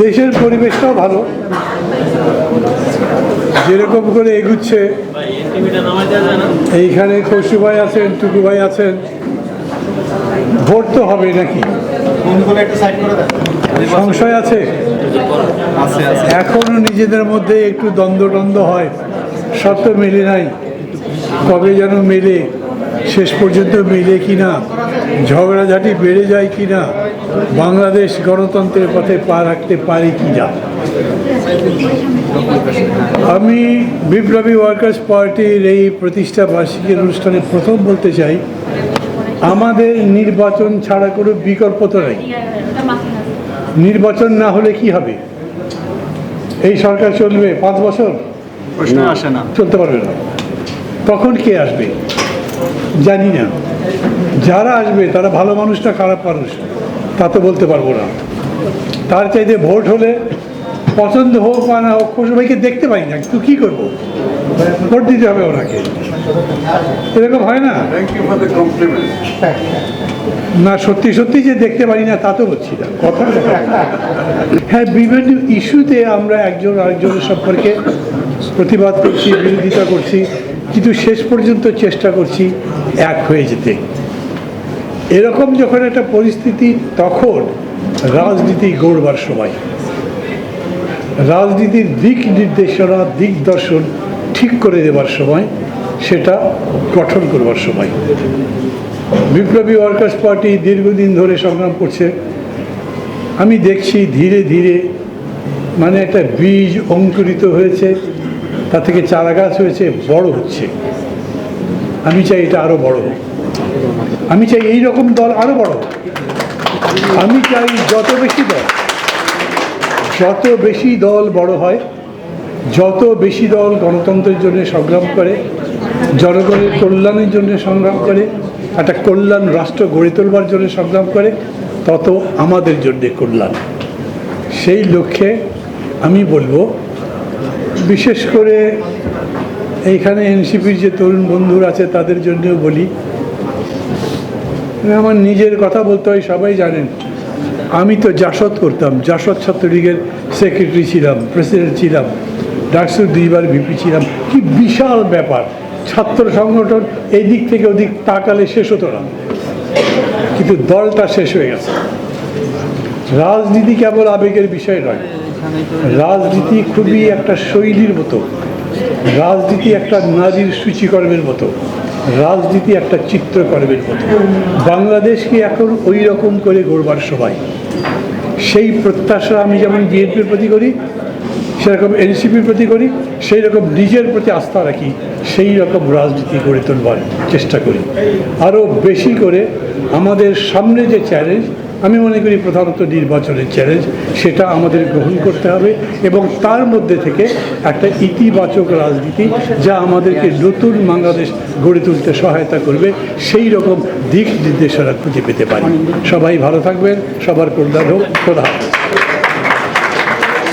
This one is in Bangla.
দেশের পরিবেশটাও ভালো। যেরকম করে এগুচ্ছে। এইখানে খসু ভাই আছেন, টুকু ভাই আছেন। ভোট তো হবে নাকি? সংশয় আছে? এখনও নিজেদের মধ্যে একটু দ্বন্দ্ব টন্দ্ব হয়। সব তো মেলে নাই। কবে যেন মেলে, শেষ পর্যন্ত মেলে কিনা। ঝগড়াঝাটি বেড়ে যায় কি না বাংলাদেশ গণতন্ত্রের পথে পা রাখতে পারে কি না। আমি বিপ্লবী ওয়ার্কার্স পার্টির এই প্রতিষ্ঠা বার্ষিকীর অনুষ্ঠানে প্রথম বলতে চাই আমাদের নির্বাচন ছাড়া কোনো বিকল্প তো নেই। নির্বাচন না হলে কি হবে? এই সরকার চলবে পাঁচ বছর? প্রশ্ন আসে না। চলতে পারবে না। তখন কে আসবে? জানি না। যারা আসবে তারা ভালো মানুষ না খারাপ মানুষ তা তো বলতে পারব না। তার চাইতে ভোট হলে পছন্দ হোক বা না হোক সবাইকে দেখতে পাই না তো কী করব? ভোট দিতে হবে ওনাকে। এরকম হয় না? না সত্যি সত্যি যে দেখতে পারি না তা তো বলছি না। কথা হ্যাঁ বিভিন্ন ইস্যুতে আমরা একজন আরেকজনের সম্পর্কে প্রতিবাদ করছি বিরোধিতা করছি কিন্তু শেষ পর্যন্ত চেষ্টা করছি এক হয়ে যেতে। এরকম যখন একটা পরিস্থিতি, তখন রাজনীতি গড়বার সময়। রাজনীতির দিক নির্দেশনা, দিক দর্শন ঠিক করে দেবার সময়, সেটা গঠন করবার সময়। বিপ্লবী ওয়ার্কার্স পার্টি দীর্ঘদিন ধরে সংগ্রাম করছে। আমি দেখছি ধীরে ধীরে মানে একটা বীজ অঙ্কুরিত হয়েছে তা থেকে চারা গাছ হয়েছে, বড় হচ্ছে। আমি চাই এটা আরও বড় হোক। আমি চাই এই রকম দল আরও বড় আমি চাই যত বেশি দল, যত বেশি দল বড় হয়, যত বেশি দল গণতন্ত্রের জন্য সংগ্রাম করে, জনগণের কল্যাণের জন্য সংগ্রাম করে, একটা কল্যাণ রাষ্ট্র গড়ে তোলবার জন্য সংগ্রাম করে, তত আমাদের জন্যে কল্যাণ। সেই লক্ষ্যে আমি বলব, বিশেষ করে এইখানে এনসিপির যে তরুণ বন্ধুরা আছে তাদের জন্যও বলি আমার নিজের কথা বলতে হয়, সবাই জানেন। আমি তো জাসদ করতাম, জাসদ ছাত্রলীগের সেক্রেটারি ছিলাম প্রেসিডেন্ট ছিলাম ডাকসুর দুইবার ভিপি ছিলাম। কি বিশাল ব্যাপার। ছাত্র সংগঠন এই দিক থেকে ওদিক তাকালে শেষ হতো না। কিন্তু দলটা শেষ হয়ে গেছে। রাজনীতি কেবল আবেগের বিষয় নয়। রাজনীতি খুবই একটা শৈলীর মতো। রাজনীতি একটা নারীর সূচিকর্মের মতো। রাজনীতি একটা চিত্রকর্মের মতো। বাংলাদেশকে এখন ওই রকম করে গড়বার সবাই। সেই প্রত্যাশা আমি যেমন বিএনপির প্রতি করি, সেরকম এনসিপির প্রতি করি সেই রকম নিজের প্রতি আস্থা রাখি, সেই রকম রাজনীতি গড়ে তোলবার চেষ্টা করি। আরও বেশি করে আমাদের সামনে যে চ্যালেঞ্জ আমি মনে করি প্রধানত নির্বাচনের চ্যালেঞ্জ সেটা আমাদের গ্রহণ করতে হবে এবং তার মধ্যে থেকে একটা ইতিবাচক রাজনীতি যা আমাদেরকে নতুন বাংলাদেশ গড়ে তুলতে সহায়তা করবে, সেই রকম দিক নির্দেশনা খুঁজে পেতে পারি সবাই ভালো থাকবেন, সবার কল্যাণ হোক খোলা।